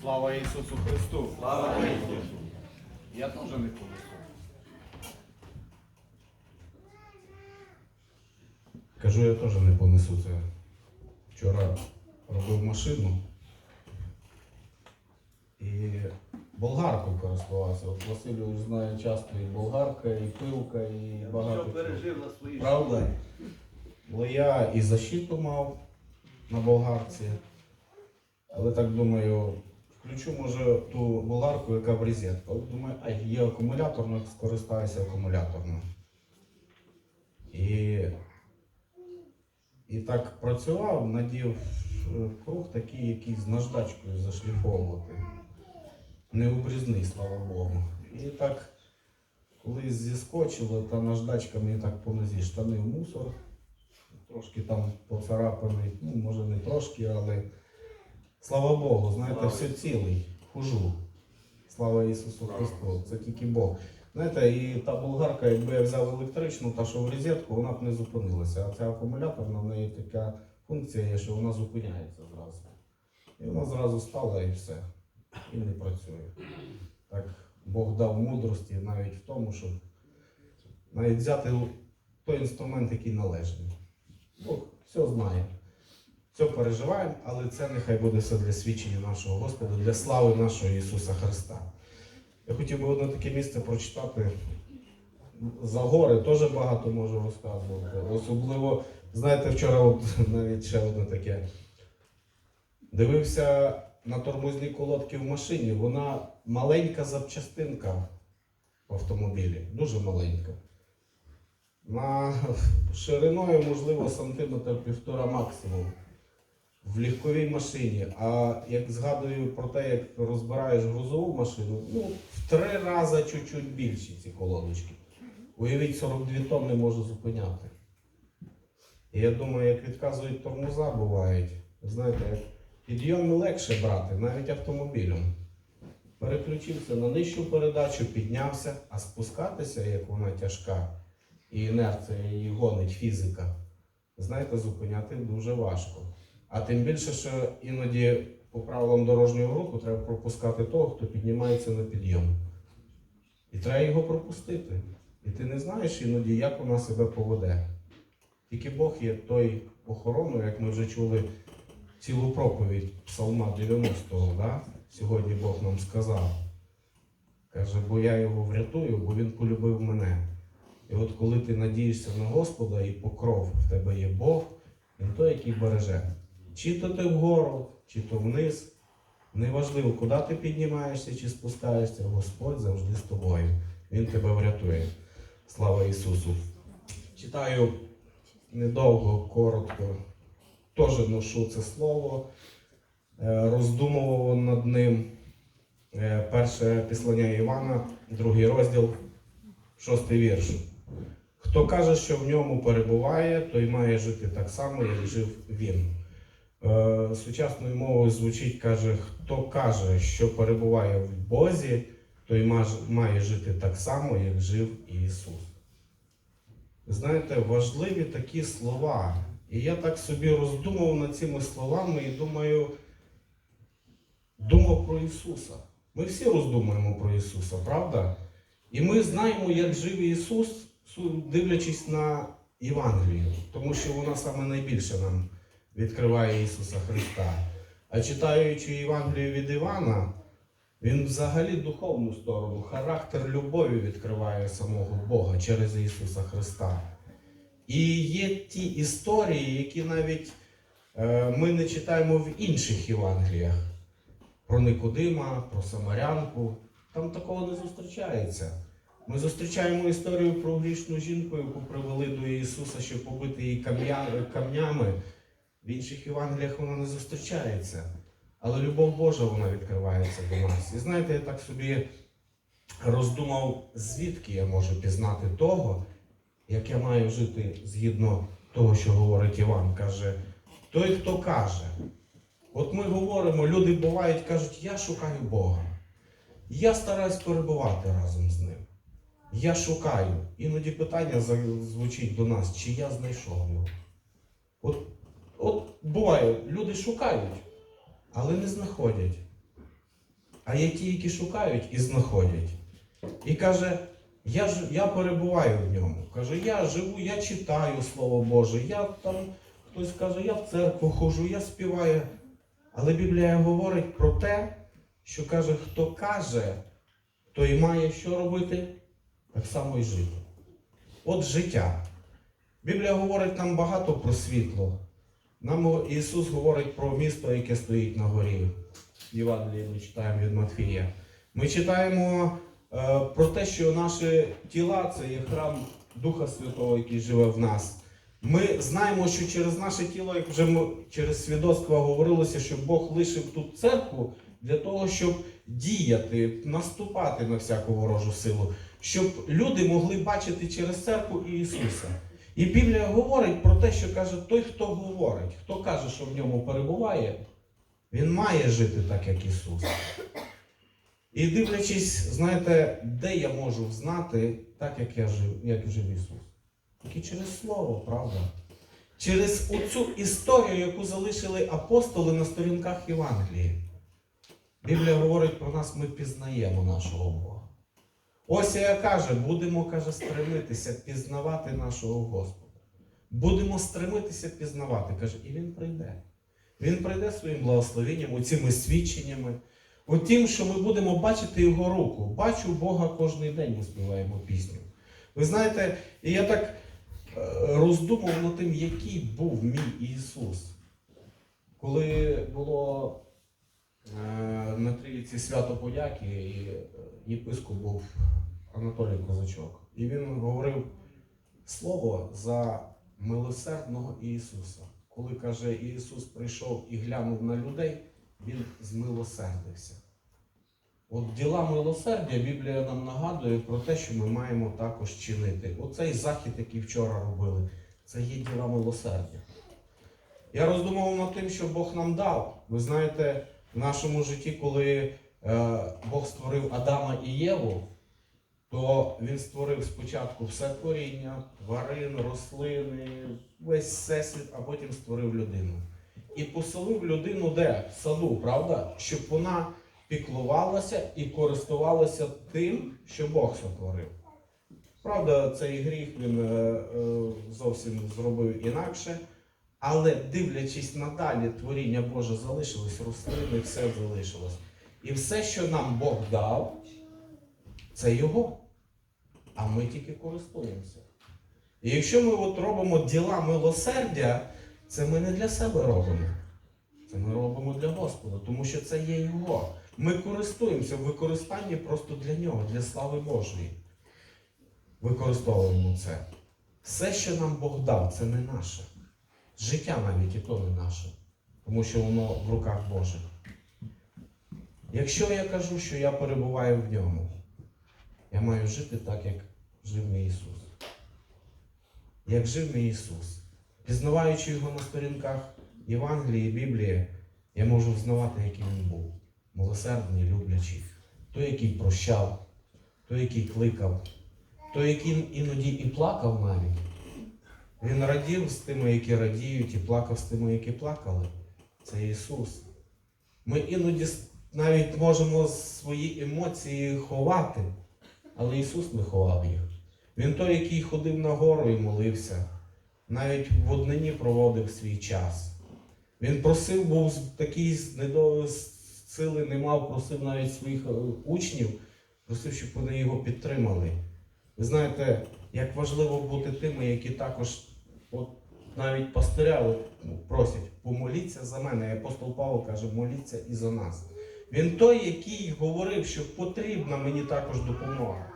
Слава Ісусу Христу! Слава Ісусу! Я теж не понесу. Кажу, я теж не понесу це. Вчора робив машину і болгаркою користувався. От Васильович знає часто і болгарка, і пилка, і багато. Що пережив на своїй Правда? Бо я і защиту мав на болгарці. Але так думаю, включу може ту болгарку, яка в розетку. Думаю, а є акумуляторна, скористаюся акумуляторною. І, і так працював, надів круг такий, який з наждачкою зашліфовувати. Не обрізний, слава Богу. І так, коли зіскочило, та наждачка мені так по нозі штани в мусор. Трошки там поцарапаний, ну може не трошки, але слава Богу, знаєте, все цілий, хужу. Слава Ісусу Христу, це тільки Бог. Знаєте, і та болгарка, якби я взяв електричну, та що в розетку, вона б не зупинилася. А ця акумуляторна, в неї така функція є, що вона зупиняється зразу. І вона зразу стала і все. І не працює. Так Бог дав мудрості навіть в тому, щоб навіть взяти той інструмент, який належний. Бог все знає. Все переживаємо, але це нехай буде все для свідчення нашого Господа, для слави нашого Ісуса Христа. Я хотів би одне таке місце прочитати. За гори теж багато можу розказувати. Особливо, знаєте, вчора от, навіть ще одне таке. Дивився на тормозні колодки в машині. Вона маленька запчастинка в автомобілі, дуже маленька. На шириною, можливо, сантиметр півтора максимум в легковій машині. А як згадую про те, як розбираєш грузову машину, ну, в три рази чуть-чуть більші ці колодочки. Уявіть, 42 тонни може зупиняти. І я думаю, як відказують тормоза бувають, знаєте, підйоми легше брати, навіть автомобілем. Переключився на нижчу передачу, піднявся, а спускатися, як вона тяжка, і інерція її гонить фізика, знаєте, зупиняти дуже важко. А тим більше, що іноді по правилам дорожнього руху треба пропускати того, хто піднімається на підйом. І треба його пропустити. І ти не знаєш іноді, як вона себе поведе. Тільки Бог є той охороною, як ми вже чули цілу проповідь Псалма 90-го. Да? Сьогодні Бог нам сказав. Каже, бо я його врятую, бо він полюбив мене. І от коли ти надієшся на Господа і покров в тебе є Бог, він той, який береже. Чи то ти вгору, чи то вниз. Неважливо, куди ти піднімаєшся чи спускаєшся, Господь завжди з тобою. Він тебе врятує. Слава Ісусу! Читаю недовго, коротко. Теж ношу це слово, е, роздумував над ним. Е, Перше післання Івана, другий розділ, шостий вірш. Хто каже, що в ньому перебуває, той має жити так само, як жив він. Е, Сучасною мовою звучить, каже, хто каже, що перебуває в Бозі, той має жити так само, як жив Ісус. Знаєте, важливі такі слова. І я так собі роздумав над цими словами і думаю, думав про Ісуса. Ми всі роздумуємо про Ісуса, правда? І ми знаємо, як жив Ісус, дивлячись на Євангелію, тому що вона саме найбільше нам відкриває Ісуса Христа. А читаючи Євангелію від Івана, він взагалі духовну сторону, характер любові відкриває самого Бога через Ісуса Христа. І є ті історії, які навіть е, ми не читаємо в інших Євангеліях. Про Никодима, про Самарянку. Там такого не зустрічається. Ми зустрічаємо історію про грішну жінку, яку привели до Ісуса, щоб побити її кам'я- камнями. В інших Євангеліях вона не зустрічається. Але любов Божа вона відкривається до нас. І знаєте, я так собі роздумав, звідки я можу пізнати того, як я маю жити згідно того, що говорить Іван. Каже, той, хто каже. От ми говоримо, люди бувають, кажуть, я шукаю Бога. Я стараюсь перебувати разом з ним. Я шукаю. Іноді питання звучить до нас, чи я знайшов його. От, буває, люди шукають, але не знаходять. а є ті, які шукають і знаходять. І каже, я, ж, я перебуваю в ньому. Каже, я живу, я читаю Слово Боже, я там, хтось каже, я в церкву ходжу, я співаю. Але Біблія говорить про те, що каже, хто каже, той має що робити, так само і жити. От життя. Біблія говорить нам багато про світло. Нам Ісус говорить про місто, яке стоїть на горі. Євангелії ми читаємо від Матфія. Ми читаємо е, про те, що наші тіла це є храм Духа Святого, який живе в нас. Ми знаємо, що через наше тіло, як вже ми через свідоцтво говорилося, що Бог лишив тут церкву для того, щоб діяти, наступати на всяку ворожу силу, щоб люди могли бачити через церкву і Ісуса. І Біблія говорить про те, що каже, той, хто говорить, хто каже, що в ньому перебуває, він має жити так, як Ісус. І дивлячись, знаєте, де я можу знати, так як я жив, як жив Ісус. Тільки через Слово, правда? Через оцю історію, яку залишили апостоли на сторінках Євангелії. Біблія говорить про нас, ми пізнаємо нашого Бога. Ось я каже, будемо, каже, стремитися пізнавати нашого Господа. Будемо стремитися пізнавати. Каже, і Він прийде. Він прийде своїм благословенням, оцими свідченнями. Отім, що ми будемо бачити Його руку. Бачу Бога кожен день, ми співаємо пісню. Ви знаєте, і я так е, роздумав над тим, який був мій Ісус. Коли було на трійці свято подяки, і е, єпископ був Анатолій Козачок. І він говорив слово за милосердного Ісуса. Коли каже, Ісус прийшов і глянув на людей, Він змилосердився. От діла милосердя Біблія нам нагадує про те, що ми маємо також чинити. Оцей захід, який вчора робили, це є діла милосердя. Я роздумував над тим, що Бог нам дав. Ви знаєте, в нашому житті, коли е, Бог створив Адама і Єву, то він створив спочатку все творіння, тварин, рослини, весь всесвіт, а потім створив людину. І поселив людину де? В саду, правда? Щоб вона піклувалася і користувалася тим, що Бог сотворив. Правда, цей гріх він е, е, зовсім зробив інакше. Але дивлячись надалі, творіння Боже залишилось, рослини, все залишилось. І все, що нам Бог дав, це Його. А ми тільки користуємося. І якщо ми от робимо діла милосердя, це ми не для себе робимо. Це ми робимо для Господа, тому що це є Його. Ми користуємося в використанні просто для нього, для слави Божої. Використовуємо це. Все, що нам Бог дав, це не наше. Життя навіть і то не наше, тому що воно в руках Божих. Якщо я кажу, що я перебуваю в ньому, я маю жити так, як жив мій Ісус. Як жив мій Ісус. Пізнаваючи його на сторінках Євангелії, Біблії, я можу взнавати, яким він був. Милосердний, люблячий, той, який прощав, той, який кликав, той, який іноді і плакав навіть. Він радів з тими, які радіють, і плакав з тими, які плакали. Це Ісус. Ми іноді навіть можемо свої емоції ховати, але Ісус не ховав їх. Він той, який ходив на гору і молився, навіть в однині проводив свій час. Він просив, був такий з- недо- з- сили не мав, просив навіть своїх е, учнів, просив, щоб вони його підтримали. Ви знаєте, як важливо бути тими, які також навіть пастиря ну, просять, помоліться за мене. І апостол Павло каже, моліться і за нас. Він той, який говорив, що потрібна мені також допомога.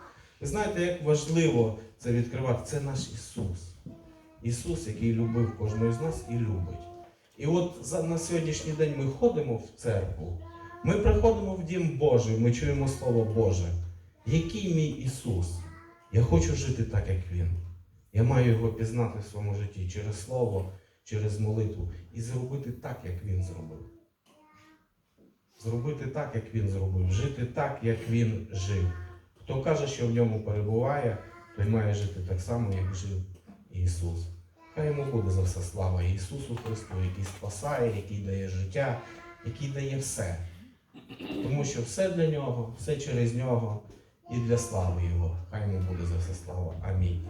Ви знаєте, як важливо це відкривати? Це наш Ісус. Ісус, який любив кожного з нас і любить. І от на сьогоднішній день ми ходимо в церкву, ми приходимо в Дім Божий, ми чуємо Слово Боже. Який мій Ісус? Я хочу жити так, як Він. Я маю його пізнати в своєму житті через Слово, через молитву і зробити так, як Він зробив. Зробити так, як Він зробив, жити так, як Він жив. Хто каже, що в ньому перебуває, той має жити так само, як жив Ісус. Хай йому буде за все слава Ісусу Христу, який спасає, який дає життя, який дає все. Тому що все для нього, все через нього і для слави Його. Хай йому буде за все слава. Амінь.